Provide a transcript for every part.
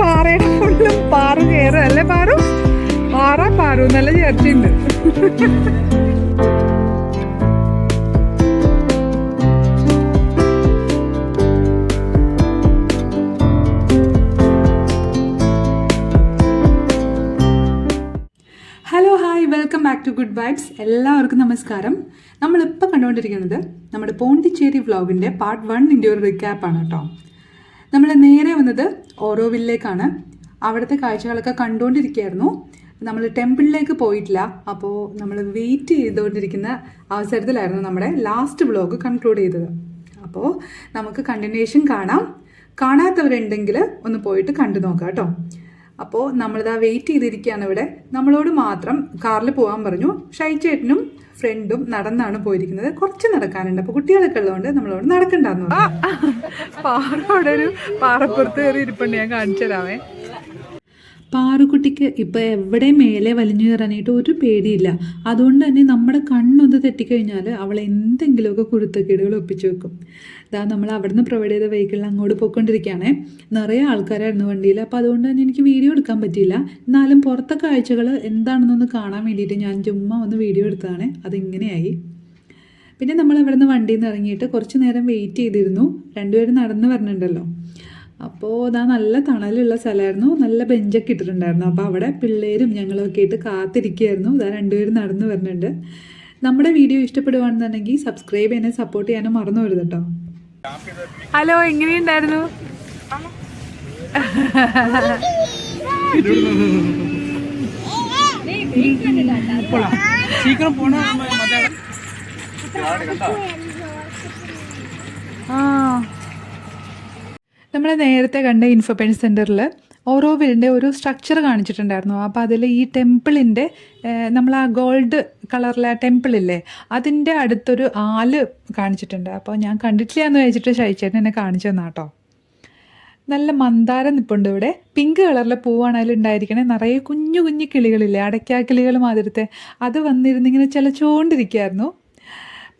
പാറയുടെ ഫുള്ളും പാറ കയറും അല്ലേ പാറു? പാറ പാറു നല്ല ചേർച്ചയുണ്ട് hello welcome back to good vibes എല്ലാവർക്കും നമസ്കാരം. നമ്മളിപ്പോൾ കണ്ടുകൊണ്ടിരിക്കുന്നത് നമ്മുടെ പോണ്ടിച്ചേരി വ്ളോഗിന്റെ പാർട്ട് വണ്ണിന്റെ ഒരു റിക്യാപ്പാണ് കേട്ടോ. നമ്മൾ നേരെ വന്നത് ഓരോവില്ലേക്കാണ് അവിടുത്തെ കാഴ്ചകളൊക്കെ കണ്ടുകൊണ്ടിരിക്കുകയായിരുന്നു നമ്മൾ ടെമ്പിളിലേക്ക് പോയിട്ടില്ല. അപ്പോൾ നമ്മൾ വെയിറ്റ് ചെയ്തുകൊണ്ടിരിക്കുന്ന അവസരത്തിലായിരുന്നു നമ്മുടെ ലാസ്റ്റ് വ്ളോഗ് കൺക്ലൂഡ് ചെയ്തത്. അപ്പോൾ നമുക്ക് കണ്ടിന്യൂഷൻ കാണാം. കാണാത്തവരുണ്ടെങ്കിൽ ഒന്ന് പോയിട്ട് കണ്ടു നോക്കാം കേട്ടോ. അപ്പോൾ നമ്മളിതാ വെയിറ്റ് ചെയ്തിരിക്കുകയാണ് ഇവിടെ. നമ്മളോട് മാത്രം കാറിൽ പോകാൻ പറഞ്ഞു. ഷൈച്ചേട്ടനും ഫ്രണ്ടും നടന്നാണ് പോയിരിക്കുന്നത്. കുറച്ച് നടക്കാനുണ്ട്. അപ്പോൾ കുട്ടികളൊക്കെ ഉള്ളതുകൊണ്ട് നമ്മളോട് നടക്കണ്ടെന്ന് അവിടെ ഒരു പാറപ്പുറത്ത് കയറി ഇരിപ്പുണ്ട്. ഞാൻ കാണിച്ചു തരാമേ പാറുക്കുട്ടിക്ക് ഇപ്പം എവിടെ മേലെ വലിഞ്ഞു കയറാനായിട്ട് ഒരു പേടിയില്ല. അതുകൊണ്ട് തന്നെ നമ്മുടെ കണ്ണൊന്ന് തെറ്റിക്കഴിഞ്ഞാൽ അവൾ എന്തെങ്കിലുമൊക്കെ കുരുത്തക്കേടുകൾ ഒപ്പിച്ചു വെക്കും. ഇതാ നമ്മൾ അവിടുന്ന് പ്രൊവൈഡ് ചെയ്ത വെഹിക്കിളിൽ അങ്ങോട്ട് പോയിക്കൊണ്ടിരിക്കുകയാണേ. നിറയെ ആൾക്കാരായിരുന്നു വണ്ടിയിൽ. അപ്പോൾ അതുകൊണ്ട് തന്നെ എനിക്ക് വീഡിയോ എടുക്കാൻ പറ്റിയില്ല. എന്നാലും പുറത്തെ കാഴ്ചകൾ എന്താണെന്നൊന്ന് കാണാൻ വേണ്ടിയിട്ട് ഞാൻ ചുമ്മാ ഒന്ന് വീഡിയോ എടുത്തതാണ്. അതിങ്ങനെയായി. പിന്നെ നമ്മൾ അവിടെ നിന്ന് വണ്ടിയിൽ നിന്ന് ഇറങ്ങിയിട്ട് കുറച്ച് നേരം വെയിറ്റ് ചെയ്തിരുന്നു. രണ്ടുപേരും നടന്ന് വരണുണ്ടല്ലോ. അപ്പോൾ അതാ നല്ല തണലുള്ള സ്ഥലമായിരുന്നു. നല്ല ബെഞ്ചൊക്കെ ഇട്ടിട്ടുണ്ടായിരുന്നു. അപ്പോൾ അവിടെ പിള്ളേരും ഞങ്ങളൊക്കെ ആയിട്ട് കാത്തിരിക്കുകയായിരുന്നു. അതാ രണ്ടുപേരും നടന്നു വരുന്നുണ്ട്. നമ്മുടെ വീഡിയോ ഇഷ്ടപ്പെടുകയാണെന്നുണ്ടെങ്കിൽ സബ്സ്ക്രൈബ് ചെയ്യാനും സപ്പോർട്ട് ചെയ്യാനും മറന്നു വരുത് കേട്ടോ. ഹലോ എങ്ങനെയുണ്ടായിരുന്നു? ആ. നമ്മൾ നേരത്തെ കണ്ട ഇൻഫോപെൻ സെന്ററിൽ വീടിന്റെ ഒരു സ്ട്രക്ചർ കാണിച്ചിട്ടുണ്ടായിരുന്നു. അപ്പോൾ അതിൽ ഈ ടെമ്പിളിന്റെ നമ്മൾ ആ ഗോൾഡ് കളറിലെ ആ ടെമ്പിളില്ലേ അതിന്റെ അടുത്തൊരു ആൽ കാണിച്ചിട്ടുണ്ട്. അപ്പോൾ ഞാൻ കണ്ടിട്ടില്ല എന്ന് വെച്ചിട്ട് ശൈച്ചേട്ടൻ എന്നെ കാണിച്ചു തന്നാ കേട്ടോ നല്ല മന്ദാരം നിപ്പുണ്ട് ഇവിടെ. പിങ്ക് കളറിലെ പൂവാണ് അതിലുണ്ടായിരിക്കണേ നിറയെ കുഞ്ഞു കുഞ്ഞു കിളികളില്ലേ അടയ്ക്കാ കിളികൾ മാതിരത്തെ. അത് വന്നിരുന്നിങ്ങനെ ചിലച്ചുകൊണ്ടിരിക്കുകയായിരുന്നു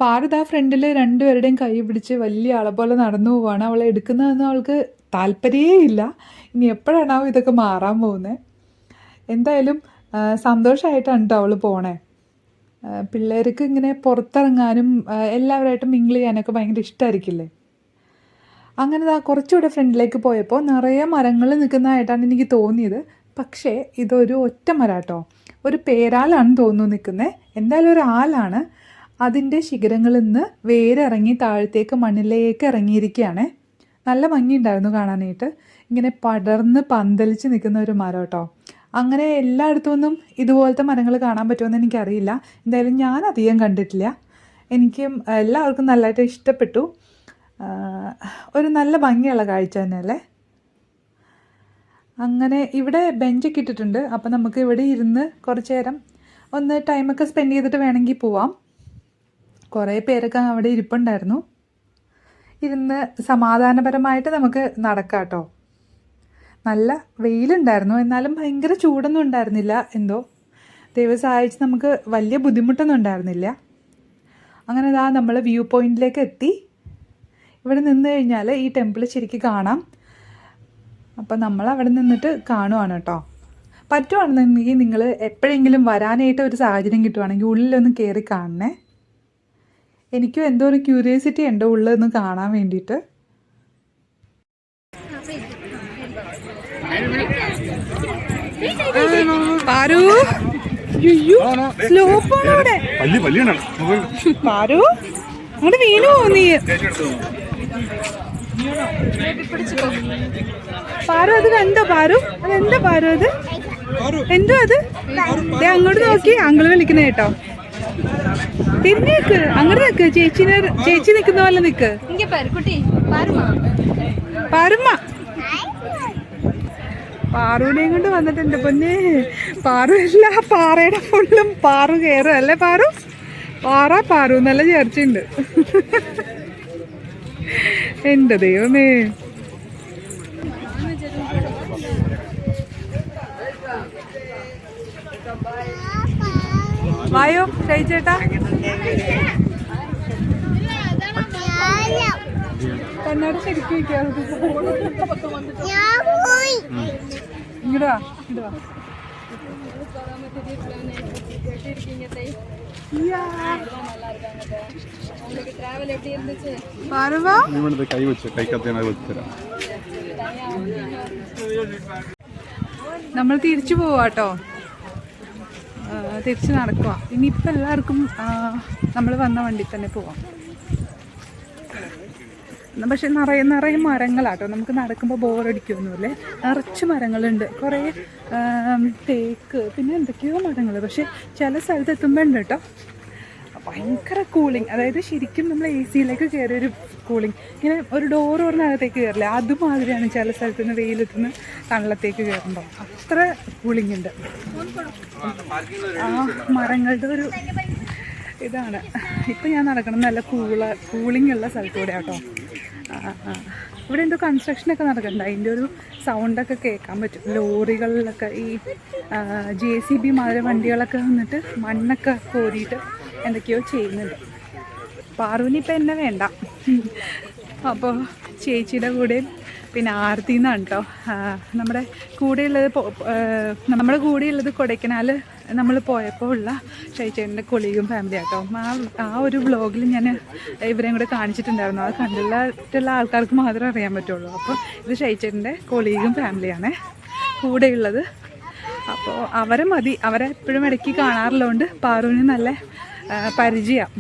പാറുത ഫ്രണ്ടിൽ രണ്ടുപേരുടെയും കൈ പിടിച്ച് വലിയ ആളെ പോലെ നടന്നു പോവാണ്. അവളെ എടുക്കുന്നതെന്ന് അവൾക്ക് താല്പര്യമേ ഇല്ല ഇനി എപ്പോഴാണാവും ഇതൊക്കെ മാറാൻ പോകുന്നത് എന്തായാലും ആ, സന്തോഷമായിട്ടാണ് കേട്ടോ അവൾ പോണേ. ആ, പിള്ളേർക്ക് ഇങ്ങനെ പുറത്തിറങ്ങാനും എല്ലാവരുമായിട്ടും മിങ്കിൾ ചെയ്യാനൊക്കെ ഭയങ്കര ഇഷ്ടമായിരിക്കില്ലേ അങ്ങനെ ആ കുറച്ചുകൂടെ ഫ്രണ്ടിലേക്ക് പോയപ്പോൾ നിറയെ മരങ്ങൾ നിൽക്കുന്നതായിട്ടാണ് എനിക്ക് തോന്നിയത്. പക്ഷേ ഇതൊരു ഒറ്റ മരാട്ടോ ഒരു പേരാലാണ് തോന്നുന്നു നിൽക്കുന്നത് എന്തായാലും ഒരു ആലാണ് അതിന്റെ ശിഖരങ്ങളിൽ നിന്ന് വേരിറങ്ങി താഴത്തേക്ക് മണ്ണിലേക്ക് ഇറങ്ങിയിരിക്കുകയാണ്. നല്ല ഭംഗിയുണ്ടായിരുന്നു കാണാനായിട്ട്. ഇങ്ങനെ പടർന്ന് പന്തലിച്ച് നിൽക്കുന്ന ഒരു മരം കേട്ടോ. അങ്ങനെ എല്ലായിടത്തുനിന്നും ഇതുപോലത്തെ മരങ്ങൾ കാണാൻ പറ്റുമെന്ന് എനിക്കറിയില്ല. എന്തായാലും ഞാൻ അധികം കണ്ടിട്ടില്ല. എനിക്കും എല്ലാവർക്കും നല്ലതായിട്ട് ഇഷ്ടപ്പെട്ടു. ഒരു നല്ല ഭംഗിയുള്ള കാഴ്ച തന്നെയല്ലേ അങ്ങനെ ഇവിടെ ബെഞ്ചൊക്കെ ഇട്ടിട്ടുണ്ട്. അപ്പോൾ നമുക്ക് ഇവിടെ ഇരുന്ന് കുറച്ച് നേരം ഒന്ന് ടൈമൊക്കെ സ്പെൻഡ് ചെയ്തിട്ട് വേണമെങ്കിൽ പോവാം. കുറേ പേരൊക്കെ അവിടെ ഇരിപ്പുണ്ടായിരുന്നു. ഇരുന്ന് സമാധാനപരമായിട്ട് നമുക്ക് നടക്കാം കേട്ടോ. നല്ല വെയിലുണ്ടായിരുന്നു. എന്നാലും ഭയങ്കര ചൂടൊന്നും ഉണ്ടായിരുന്നില്ല എന്തോ. ദൈവം സഹായിച്ച് നമുക്ക് വലിയ ബുദ്ധിമുട്ടൊന്നും ഉണ്ടായിരുന്നില്ല. അങ്ങനെ ഇതാ നമ്മൾ വ്യൂ പോയിന്റിലേക്ക് എത്തി. ഇവിടെ നിന്ന് കഴിഞ്ഞാൽ ഈ ടെമ്പിൾ ശരിക്കും കാണാം. അപ്പം നമ്മൾ അവിടെ നിന്നിട്ട് കാണുവാണ് കേട്ടോ. പറ്റുവാണെന്നുണ്ടെങ്കിൽ നിങ്ങൾ എപ്പോഴെങ്കിലും വരാനായിട്ട് ഒരു സാഹചര്യം കിട്ടുവാണെങ്കിൽ ഉള്ളിലൊന്ന് കയറി കാണണേ. എനിക്കും എന്തോ ഒരു ക്യൂരിയോസിറ്റി ഉണ്ടോ ഉള്ളതെന്ന് കാണാൻ വേണ്ടിയിട്ട്. പാരു? സ്ലോപ്പാണ് അവിടെ. പാരു അങ്ങോട്ട് വീണു നീ. പാരു അത് കണ്ടോ പാരു? അതെന്താ പാരു അത്? എന്തോ അത്? അങ്ങോട്ട് നോക്കി അങ്കിൾ വിളിക്കുന്ന കേട്ടോ. തിരിഞ്ഞു അങ്ങനെ നിക്ക് ചേച്ചിനെ ചേച്ചി നിക്കുന്ന പോലെ നിക്ക് പാറുമ പാറുവിനെയും കൊണ്ട് വന്നിട്ടുണ്ട് പൊന്നെ. പാറു പാറയുടെ ഫുള്ളും പാറു കയറും അല്ലേ പാറു? പാറ പാറു നല്ല ചേർച്ചയുണ്ട്. എന്റെ ദൈവമേ. Bye. വായോ ഷൈചേട്ടാ തന്നോട് ശരിക്കും ഇങ്ങടാ കൈ നമ്മൾ തിരിച്ചു പോവാട്ടോ. തിരിച്ച് നടക്കുക ഇനിയിപ്പോൾ എല്ലാവർക്കും നമ്മൾ വന്ന വണ്ടി തന്നെ പോവാം. പക്ഷെ നിറയെ നിറയെ മരങ്ങളാട്ടോ. നമുക്ക് നടക്കുമ്പോൾ ബോറടിക്കുമെന്നുമില്ലേ നിറച്ച് മരങ്ങളുണ്ട്. കുറേ തേക്ക് പിന്നെ എന്തൊക്കെയോ മരങ്ങൾ. പക്ഷെ ചില സ്ഥലത്ത് എത്തുമ്പോഴുണ്ട് കേട്ടോ. ഭയങ്കര കൂളിംഗ് അതായത് ശരിക്കും നമ്മൾ എ സിയിലേക്ക് കയറിയൊരു കൂളിങ് ഇങ്ങനെ ഒരു ഡോർ പറഞ്ഞകത്തേക്ക് കയറില്ല അതുമാതിരിയാണ് ചില സ്ഥലത്ത് നിന്ന് വെയിലെത്തുന്ന തണലത്തേക്ക് കയറുമ്പോൾ അത്ര കൂളിംഗ് ഉണ്ട്. ആ മരങ്ങളുടെ ഒരു ഇതാണ്. ഇപ്പം ഞാൻ നടക്കണം നല്ല കൂള കൂളിംഗ് ഉള്ള സ്ഥലത്തൂടെ കേട്ടോ. ഇവിടെ എന്തോ കൺസ്ട്രക്ഷനൊക്കെ നടക്കുന്നുണ്ട് അതിന്റെ ഒരു സൗണ്ടൊക്കെ കേൾക്കാൻ പറ്റും. ലോറികളിലൊക്കെ ഈ ജെ സി ബി മാതിരി വണ്ടികളൊക്കെ വന്നിട്ട് മണ്ണൊക്കെ കോരിയിട്ട് എന്തൊക്കെയോ ചെയ്യുന്നുണ്ട്. പാറുവിന് ഇപ്പം എന്നെ വേണ്ട. അപ്പോൾ ചേച്ചിയുടെ കൂടെയും പിന്നെ ആർത്തി എന്നാണ് കേട്ടോ. നമ്മുടെ കൂടെയുള്ളത് നമ്മുടെ കൂടെയുള്ളത് കൊടൈക്കനാൽ നമ്മൾ പോയപ്പോൾ ഉള്ള ചേച്ചേന്റെ കൊളീഗും ഫാമിലി ആട്ടോ. ആ ആ ഒരു വ്ളോഗിൽ ഞാൻ ഇവരെയും കൂടെ കാണിച്ചിട്ടുണ്ടായിരുന്നു. അത് കണ്ടിട്ടുള്ള ആൾക്കാർക്ക് മാത്രമേ അറിയാൻ പറ്റുള്ളൂ. അപ്പോൾ ഇത് ചേച്ചേന്റെ കൊളീഗും ഫാമിലിയാണ് കൂടെയുള്ളത്. അപ്പോൾ അവരെ മതി. അവരെ എപ്പോഴും ഇടയ്ക്ക് കാണാറുള്ളതുകൊണ്ട് പാറുവിന് നല്ല പരിചയം.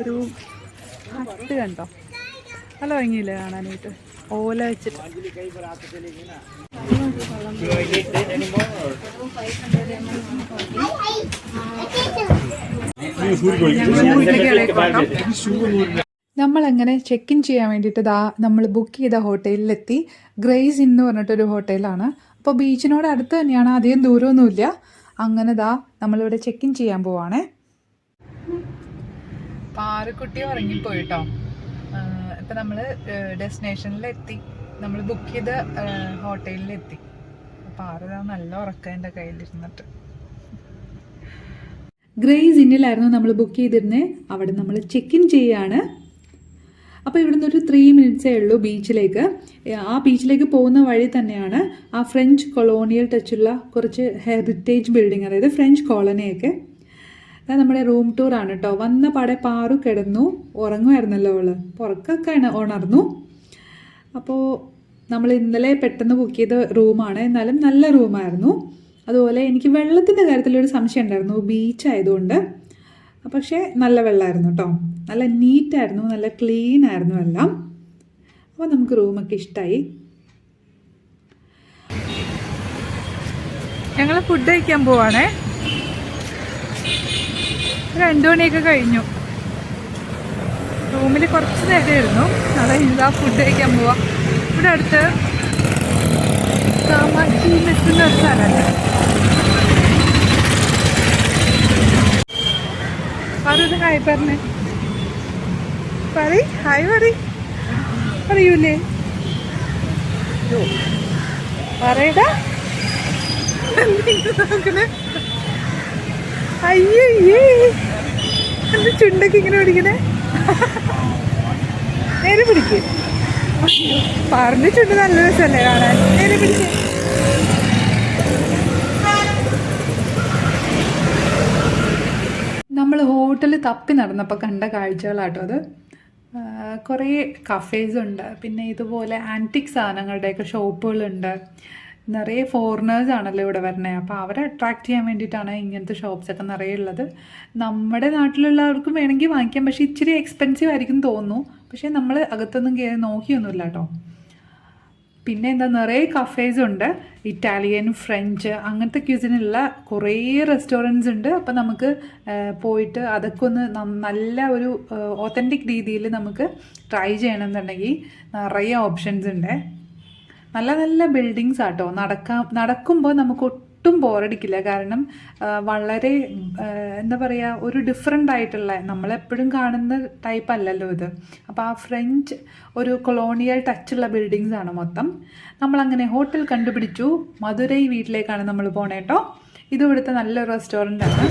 ഒരു ഹട്ട് കണ്ടോ? നല്ല ഭംഗിയില്ലേ കാണാനായിട്ട്. ഓല വെച്ചിട്ട്. നമ്മളങ്ങനെ ചെക്ക് ഇൻ ചെയ്യാൻ വേണ്ടിയിട്ട് ദാ നമ്മൾ ബുക്ക് ചെയ്ത ഹോട്ടലിലെത്തി. ഗ്രേസ് ഇൻ എന്ന് പറഞ്ഞിട്ടൊരു ഹോട്ടലാണ്. അപ്പോൾ ബീച്ചിനോട് അടുത്ത് തന്നെയാണ്. അധികം ദൂരമൊന്നുമില്ല. അങ്ങനെ ദാ നമ്മളിവിടെ ചെക്ക് ഇൻ ചെയ്യാൻ പോവാണേ. പാറക്കുട്ടി ഉറങ്ങിപ്പോയിട്ടോ? ഇപ്പം നമ്മൾ ഡെസ്റ്റിനേഷനിലെത്തി നമ്മൾ ബുക്ക് ചെയ്ത ഹോട്ടലിലെത്തി പാറ നല്ല ഉറക്കം എന്റെ കയ്യിലിരുന്നിട്ട്. ഗ്രേസ് ഇന്നിലായിരുന്നു നമ്മൾ ബുക്ക് ചെയ്തിരുന്നത് അവിടെ നമ്മൾ ചെക്ക് ഇൻ ചെയ്യാണ്. അപ്പോൾ ഇവിടുന്ന് ഒരു ത്രീ മിനിറ്റ്സേ ഉള്ളൂ ബീച്ചിലേക്ക് ആ ബീച്ചിലേക്ക് പോകുന്ന വഴി തന്നെയാണ് ആ ഫ്രഞ്ച് കൊളോണിയൽ ടച്ചുള്ള കുറച്ച് ഹെറിറ്റേജ് ബിൽഡിംഗ് അതായത് ഫ്രഞ്ച് കോളനിയൊക്കെ നമ്മുടെ റൂം ടൂർ ആണ് കേട്ടോ വന്ന പാടെ പാറു കിടന്നു. ഉറങ്ങുമായിരുന്നല്ലോ അവൾ. പുറക്കൊക്കെ ഉണർന്നു. അപ്പോൾ നമ്മൾ ഇന്നലെ പെട്ടെന്ന് ബുക്ക് ചെയ്ത റൂമാണ് എന്നാലും നല്ല റൂമായിരുന്നു അതുപോലെ എനിക്ക് വെള്ളത്തിന്റെ കാര്യത്തിലൊരു സംശയം ഉണ്ടായിരുന്നു. ബീച്ച് ആയതുകൊണ്ട്. പക്ഷേ നല്ല വെള്ളമായിരുന്നു കേട്ടോ നല്ല നീറ്റായിരുന്നു നല്ല ക്ലീൻ ആയിരുന്നു എല്ലാം അപ്പോൾ നമുക്ക് റൂമൊക്കെ ഇഷ്ടമായി ഞങ്ങൾ ഫുഡ് കഴിക്കാൻ പോവാണേ. രണ്ടു മണിയൊക്കെ കഴിഞ്ഞു. റൂമിൽ കുറച്ച് നേരമായിരുന്നു അത് ഇതാ ഫുഡ് കഴിക്കാൻ പോവാ. ഇവിടെ അടുത്ത് കാമാക്ഷി ഒരു സ്ഥലമുണ്ട് പറയത് ഹായ് പറഞ്ഞേ. പറ ഹായ് പറ പറയൂലേ? പറയടാ. നോക്കണേ? അയ്യേ എന്റെ ചുണ്ടൊക്കെ ഇങ്ങനെ പിടിക്കണേ? നേരെ പിടിക്കും. പറഞ്ഞ ചുണ്ട് നല്ല രസമല്ലേ കാണാൻ? നേരെ പിടിക്ക്. നമ്മൾ ഹോട്ടലിൽ തപ്പി നടന്നപ്പോൾ കണ്ട കാഴ്ചകളാട്ടോ അത്. കുറേ കഫേസ് ഉണ്ട്. പിന്നെ ഇതുപോലെ ആന്റിക് സാധനങ്ങളുടെയൊക്കെ ഷോപ്പുകളുണ്ട്. നിറയെ ഫോറിനേഴ്സ് ആണല്ലോ ഇവിടെ വരണേ. അപ്പോൾ അവരെ അട്രാക്ട് ചെയ്യാൻ വേണ്ടിയിട്ടാണ് ഇങ്ങനത്തെ ഷോപ്സ് ഒക്കെ നിറയെ ഉള്ളത്. നമ്മുടെ നാട്ടിലുള്ളവർക്കും വേണമെങ്കിൽ വാങ്ങിക്കാം. പക്ഷേ ഇച്ചിരി എക്സ്പെൻസീവ് ആയിരിക്കും തോന്നുന്നു. പക്ഷേ നമ്മൾ അകത്തൊന്നും കയറി നോക്കിയൊന്നുമില്ല കേട്ടോ പിന്നെ എന്താ നിറയെ കഫേസ് ഉണ്ട്. ഇറ്റാലിയൻ ഫ്രഞ്ച് അങ്ങനത്തെ ക്യൂസിനുള്ള കുറേ റെസ്റ്റോറന്റ്സ് ഉണ്ട്. അപ്പോൾ നമുക്ക് പോയിട്ട് അതൊക്കെ ഒന്ന് നല്ല ഒരു ഓത്തന്റിക് രീതിയിൽ നമുക്ക് ട്രൈ ചെയ്യണമെന്നുണ്ടെങ്കിൽ നിറയെ ഓപ്ഷൻസ് ഉണ്ട്. നല്ല നല്ല ബിൽഡിങ്സ് ആട്ടോ. നടക്കാം നടക്കുമ്പോൾ നമുക്ക് ഒട്ടും ബോറടിക്കില്ല. കാരണം വളരെ എന്താ പറയുക ഒരു ഡിഫറെന്റ് ആയിട്ടുള്ള നമ്മളെപ്പോഴും കാണുന്ന ടൈപ്പ് അല്ലല്ലോ ഇത്. അപ്പോൾ ആ ഫ്രഞ്ച് ഒരു കൊളോണിയൽ ടച്ചുള്ള ബിൽഡിങ്സ് ആണ് മൊത്തം. നമ്മളങ്ങനെ ഹോട്ടൽ കണ്ടുപിടിച്ചു. മധുരൈ വീട്ടിലേക്കാണ് നമ്മൾ പോണേട്ടോ ഇത് ഇവിടുത്തെ നല്ല റെസ്റ്റോറന്റ് ആണ്.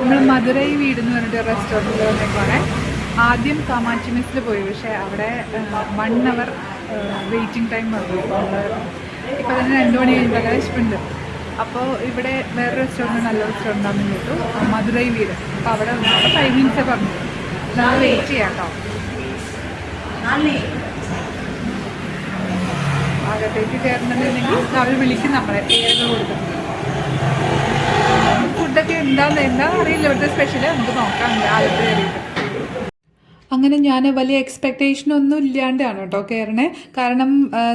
നമ്മൾ മധുരൈ വീട് എന്ന് പറഞ്ഞിട്ട് റെസ്റ്റോറന്റിൽ വന്നേക്കുവാണ് ആദ്യം കാമാക്ഷി മിസ്സിൽ പോയി. പക്ഷേ അവിടെ വൺ അവർ വെയിറ്റിംഗ് ടൈം വന്നു. ഇപ്പോൾ തന്നെ രണ്ട് മണി കഴിയുമ്പോൾ വിശപ്പുണ്ട് അപ്പോൾ ഇവിടെ വേറെ റെസ്റ്റോറന്റ് നല്ല റെസ്റ്റോറന്റ് ആണെന്ന് കേട്ടു. മധുരൈ വീട്. അപ്പോൾ അവിടെ അവിടെ ഫൈവ് മിനിറ്റ്സേ പറഞ്ഞു. ഞാൻ വെയിറ്റ് ചെയ്യാം കേട്ടോ അകത്തേക്ക് കയറണമെന്നുണ്ടെങ്കിൽ അവർ വിളിക്കും നമ്മളെ. പേരൊക്കെ കൊടുക്കും ഫുഡൊക്കെ എന്താന്ന് എന്താണെന്ന് അറിയില്ല. ഇവിടുത്തെ സ്പെഷ്യൽ നമുക്ക് നോക്കാം ആലപ്പുഴ കയറിയിട്ട് അങ്ങനെ ഞാൻ വലിയ എക്സ്പെക്റ്റേഷൻ ഒന്നും ഇല്ലാണ്ടാണ് കേട്ടോ കയറണേ കാരണം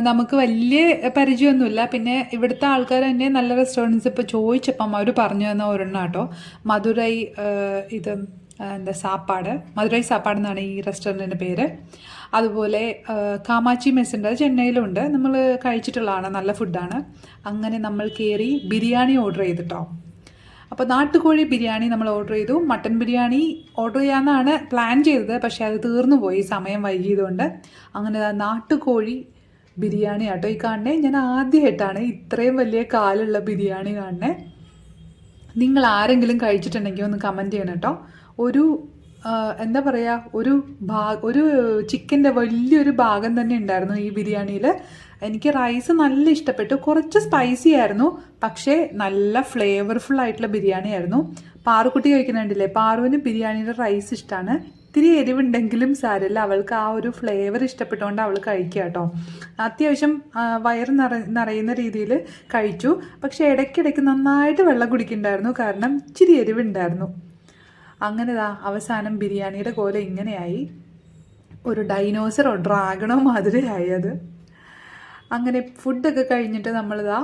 നമുക്ക് വലിയ പരിചയമൊന്നുമില്ല. പിന്നെ ഇവിടുത്തെ ആൾക്കാർ തന്നെ നല്ല റെസ്റ്റോറന്റ്സ് ഇപ്പോൾ ചോദിച്ചപ്പം അവർ പറഞ്ഞു തന്ന ഒരെണ്ണം കേട്ടോ. മധുരൈ ഇത് എന്താ സാപ്പാട്. മധുരൈ സാപ്പാട് എന്നാണ് ഈ റെസ്റ്റോറന്റിന്റെ പേര്. അതുപോലെ കാമാച്ചി മെസ് ഉണ്ട് അത് ചെന്നൈയിലുണ്ട്. നമ്മൾ കഴിച്ചിട്ടുള്ളതാണ് നല്ല ഫുഡാണ് അങ്ങനെ നമ്മൾ കയറി ബിരിയാണി ഓർഡർ ചെയ്തിട്ടോ. അപ്പോൾ നാട്ടുകോഴി ബിരിയാണി നമ്മൾ ഓർഡർ ചെയ്തു. മട്ടൻ ബിരിയാണി ഓർഡർ ചെയ്യാമെന്നാണ് പ്ലാൻ ചെയ്തത്. പക്ഷേ അത് തീർന്നു പോയി. സമയം വൈകിയതുകൊണ്ട് അങ്ങനെ നാട്ടുകോഴി ബിരിയാണി ആട്ടോ ഈ കാണണേ ഞാൻ ആദ്യമായിട്ടാണ് ഇത്രയും വലിയ കാലുള്ള ബിരിയാണി കാണണേ നിങ്ങൾ ആരെങ്കിലും കഴിച്ചിട്ടുണ്ടെങ്കിൽ ഒന്ന് കമന്റ് ചെയ്യണം കേട്ടോ. ഒരു എന്താ പറയുക ഒരു ഭാ ഒരു ചിക്കന്റെ വലിയൊരു ഭാഗം തന്നെ ഉണ്ടായിരുന്നു ഈ ബിരിയാണിയിൽ എനിക്ക് റൈസ് നല്ല ഇഷ്ടപ്പെട്ടു. കുറച്ച് സ്പൈസി ആയിരുന്നു പക്ഷേ നല്ല ഫ്ലേവർഫുൾ ആയിട്ടുള്ള ബിരിയാണി ആയിരുന്നു. പാറുക്കുട്ടി കഴിക്കുന്നുണ്ടല്ലേ പാറുവിന് ബിരിയാണിയുടെ റൈസ് ഇഷ്ടമാണ് ഇത്തിരി എരിവുണ്ടെങ്കിലും സാരമില്ല അവൾക്ക് ആ ഒരു ഫ്ലേവർ ഇഷ്ടപ്പെട്ടുകൊണ്ട് അവൾ കഴിക്കുക കേട്ടോ അത്യാവശ്യം വയറ് നിറ നിറയുന്ന രീതിയിൽ കഴിച്ചു. പക്ഷേ ഇടയ്ക്കിടയ്ക്ക് നന്നായിട്ട് വെള്ളം കുടിക്കുന്നുണ്ടായിരുന്നു കാരണം ഇച്ചിരി എരിവുണ്ടായിരുന്നു. അങ്ങനെ ദാ അവസാനം ബിരിയാണിയുടെ കോല ഇങ്ങനെയായി. ഒരു ഡൈനോസറോ ഡ്രാഗണോ മാതിരിയായി അത്. അങ്ങനെ ഫുഡൊക്കെ കഴിഞ്ഞിട്ട് നമ്മളിതാ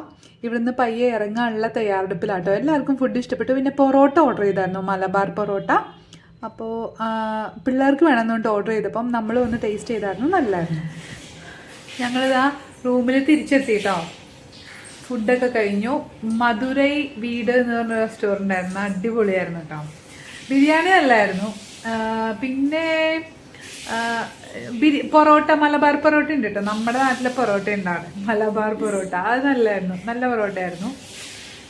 ഇവിടുന്ന് പയ്യെ ഇറങ്ങാനുള്ള തയ്യാറെടുപ്പിലാട്ടോ. എല്ലാവർക്കും ഫുഡ് ഇഷ്ടപ്പെട്ടു. പിന്നെ പൊറോട്ട ഓർഡർ ചെയ്തായിരുന്നു മലബാർ പൊറോട്ട. അപ്പോൾ പിള്ളേർക്ക് വേണമെന്നുകൊണ്ട് ഓർഡർ ചെയ്തപ്പം നമ്മൾ ഒന്ന് ടേസ്റ്റ് ചെയ്തായിരുന്നു നല്ലായിരുന്നു. ഞങ്ങളിതാ റൂമിൽ തിരിച്ചെത്തിയിട്ടോ ഫുഡൊക്കെ കഴിഞ്ഞു. മധുരൈ വീട് എന്ന് പറഞ്ഞ റെസ്റ്റോറന്റ് ആയിരുന്നു അടിപൊളിയായിരുന്നു കേട്ടോ. ബിരിയാണി അല്ലായിരുന്നു. പിന്നെ ബിരി പൊറോട്ട മലബാർ പൊറോട്ട ഉണ്ട് കേട്ടോ നമ്മുടെ നാട്ടിലെ പൊറോട്ട ഉണ്ടാണ് മലബാർ പൊറോട്ട. അത് നല്ലായിരുന്നു. നല്ല പൊറോട്ടയായിരുന്നു.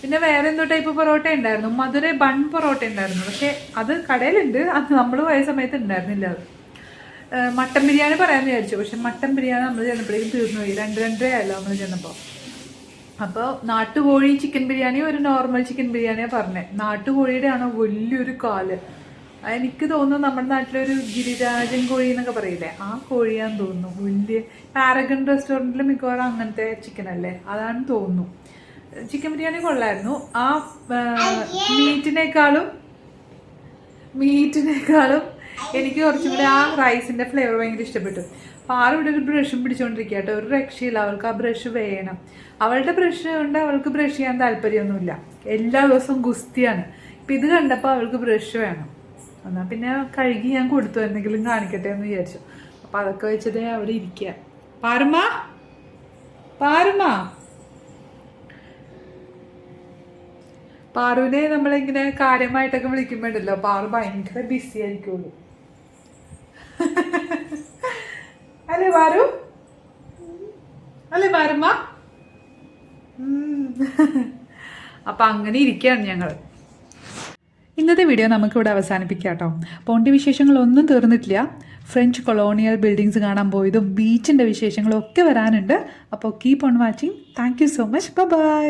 പിന്നെ വേറെ എന്തോ ടൈപ്പ് പൊറോട്ട ഉണ്ടായിരുന്നു മധുര ബൺ പൊറോട്ട ഉണ്ടായിരുന്നു പക്ഷെ അത് കടയിലുണ്ട് അത് നമ്മൾ പോയ സമയത്ത് ഉണ്ടായിരുന്നില്ല അത്. മട്ടൻ ബിരിയാണി പറയാമെന്ന് വിചാരിച്ചു. പക്ഷെ മട്ടൻ ബിരിയാണി നമ്മൾ ചെന്നപ്പോഴേക്കും തീർന്നു പോയി. രണ്ട് രണ്ടര ആയല്ലോ നമ്മൾ ചെന്നപ്പോൾ അപ്പോൾ നാട്ടുകോഴി ചിക്കൻ ബിരിയാണി ഒരു നോർമൽ ചിക്കൻ ബിരിയാണിയാണ് പറഞ്ഞത് നാട്ടുകോഴിയുടെ ആണ് വലിയൊരു കാൽ. എനിക്ക് തോന്നുന്നു നമ്മുടെ നാട്ടിലൊരു ഗിരിരാജൻ കോഴി എന്നൊക്കെ പറയില്ലേ? ആ കോഴിയാന്ന് തോന്നുന്നു. വലിയ പാരഗൺ റെസ്റ്റോറന്റിൽ മിക്കവാറും അങ്ങനത്തെ ചിക്കൻ അല്ലേ? അതാണ് തോന്നുന്നു. ചിക്കൻ ബിരിയാണി കൊള്ളായിരുന്നു. ആ മീറ്റിനേക്കാളും മീറ്റിനേക്കാളും എനിക്ക് കുറച്ചും കൂടി ആ റൈസിന്റെ ഫ്ലേവർ ഭയങ്കര ഇഷ്ടപ്പെട്ടു. അപ്പോൾ ഇവിടെ ഒരു ബ്രഷും പിടിച്ചുകൊണ്ടിരിക്കുക കേട്ടോ ഒരു രക്ഷയില്ല. അവൾക്ക് ആ ബ്രഷ് വേണം. അവളുടെ ബ്രഷ് കൊണ്ട് അവൾക്ക് ബ്രഷ് ചെയ്യാൻ താല്പര്യമൊന്നുമില്ല. എല്ലാ ദിവസവും ഗുസ്തിയാണ്. ഇപ്പം ഇത് കണ്ടപ്പോൾ അവൾക്ക് ബ്രഷ് വേണം. എന്നാൽ പിന്നെ കഴുകി ഞാൻ കൊടുത്തു. എന്തെങ്കിലും കാണിക്കട്ടെ എന്ന് വിചാരിച്ചു. അപ്പം അതൊക്കെ വെച്ചതേ അവിടെ ഇരിക്കുക പാറുമ്മ പാറുമ്മ പാറുവിനെ നമ്മളിങ്ങനെ കാര്യമായിട്ടൊക്കെ വിളിക്കുമ്പോണ്ടല്ലോ പാറു ഭയങ്കര ബിസി ആയിരിക്കുള്ളൂ. അല്ലേ వారు അല്ലേ അപ്പം അപ്പൊ അങ്ങനെ ഇരിക്കുകയാണ് ഞങ്ങൾ ഇന്നത്തെ വീഡിയോ നമുക്കിവിടെ അവസാനിപ്പിക്കാം കേട്ടോ പോണ്ടി വിശേഷങ്ങളൊന്നും തീർന്നിട്ടില്ല. ഫ്രഞ്ച് കൊളോണിയൽ ബിൽഡിങ്സ് കാണാൻ പോയതും ബീച്ചിന്റെ വിശേഷങ്ങളും ഒക്കെ വരാനുണ്ട്. അപ്പോൾ keep on watching thank you so much bye